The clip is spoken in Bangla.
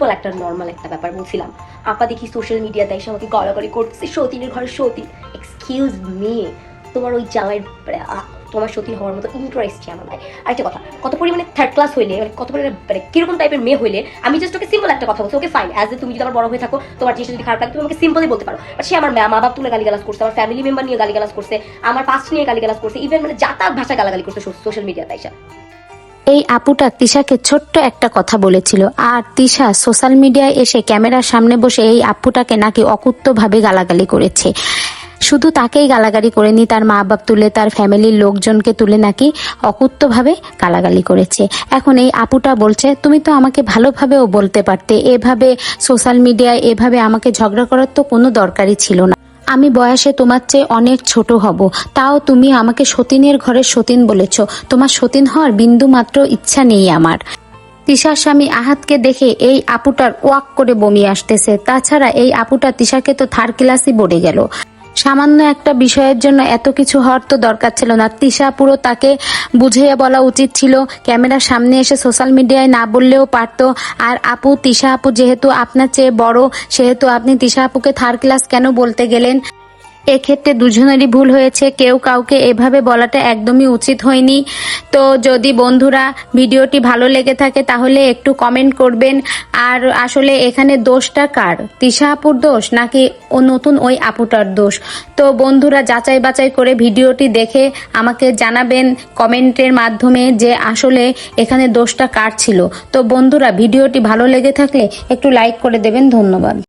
বল একটা নর্মাল একটা ব্যাপার বলছিলাম। আপা দেখি সোশ্যাল মিডিয়াতে এসে আমাকে গলাগলি করতেছে, সতীনের ঘরে সতী। এক্সকিউজ মি তোমার ওই জামাইয়ের তোমার সতী হওয়ার মতো ইন্টারেস্ট আমার নাই আরেকটা কথা, কত পরিমাণে থার্ড ক্লাস হইলে মানে কত পরিমাণে মানে কীরকম টাইপের মেয়ে হইলে, আমি জাস্ট ওকে সিম্পল একটা কথা বলছি, ওকে ফাইন অ্যাজ এ তুমি যদি আমার বড় হয়ে থাকো, তোমার জিনিস যদি খারাপ লাগে, তুমি আমাকে সিম্পলি বলতে পারো। বাট সে আমার মা মা বাপ তুলে গালিগালাজ করছে, আমার ফ্যামিলি মেম্বার নিয়ে গালিগালাজ করছে, আমার পাস্ট নিয়ে গালিগালাজ করছে ইভেন মানে যাতায়াত ভাষা গালাগালি করছে সোশ্যাল মিডিয়াতে এসে। এই আপুটা তিশাকে ছোট্ট একটা কথা বলেছিল। আর তিশা সোশ্যাল মিডিয়ায় এসে ক্যামেরার সামনে বসে এই আপুটাকে নাকি অকুত্তভাবে গালাগালি করেছে। শুধু তাকেই গালাগালি করেনি, তার মা বাপ তুলে, তার ফ্যামিলির লোকজনকে তুলে নাকি অকুত্তভাবে গালাগালি করেছে। এখন এই আপুটা বলছে, তুমি তো আমাকে ভালোভাবেও বলতে পারতে। এভাবে সোশ্যাল মিডিয়ায়, এভাবে আমাকে ঝগড়া করার তো কোনো দরকারই ছিল না। আমি বয়সে তোমার চেয়ে অনেক ছোট হব। তাও তুমি আমাকে সতীনের ঘরে সতীন বলেছ। তোমার সতীন হওয়ার বিন্দু মাত্র ইচ্ছা নেই আমার। তিশার স্বামী আহাতকে দেখে এই আপুটার ওয়াক করে বমি আসতেছে। তাছাড়া এই আপুটা তিশাকে তো থার্ড ক্লাসই বড়ে গেল। সামান্য একটা বিষয়ের জন্য এত কিছু হওয়ার তো দরকার ছিল না। তিশা পুরো তাকে বুঝিয়ে বলা উচিত ছিল। ক্যামেরার সামনে এসে সোশ্যাল মিডিয়ায় না বললেও পারতো। আর আপু, তিশা আপু, যেহেতু আপনার চেয়ে বড়, সেহেতু আপনি তিশা আপুকে থার্ড ক্লাস কেন বলতে গেলেন? এক্ষেত্রে দুজনেরই ভুল হয়েছে। কেউ কাউকে এভাবে বলাটা একদমই উচিত হয়নি। তো যদি বন্ধুরা ভিডিওটি ভালো লেগে থাকে, তাহলে একটু কমেন্ট করবেন। আর আসলে এখানে দোষটা কার? তিশা আপুর দোষ নাকি ও নতুন ওই আপুটার দোষ? তো বন্ধুরা যাচাই বাছাই করে ভিডিওটি দেখে আমাকে জানাবেন কমেন্টের মাধ্যমে যে আসলে এখানে দোষটা কার ছিল। তো বন্ধুরা, ভিডিওটি ভালো লেগে থাকলে একটু লাইক করে দেবেন। ধন্যবাদ।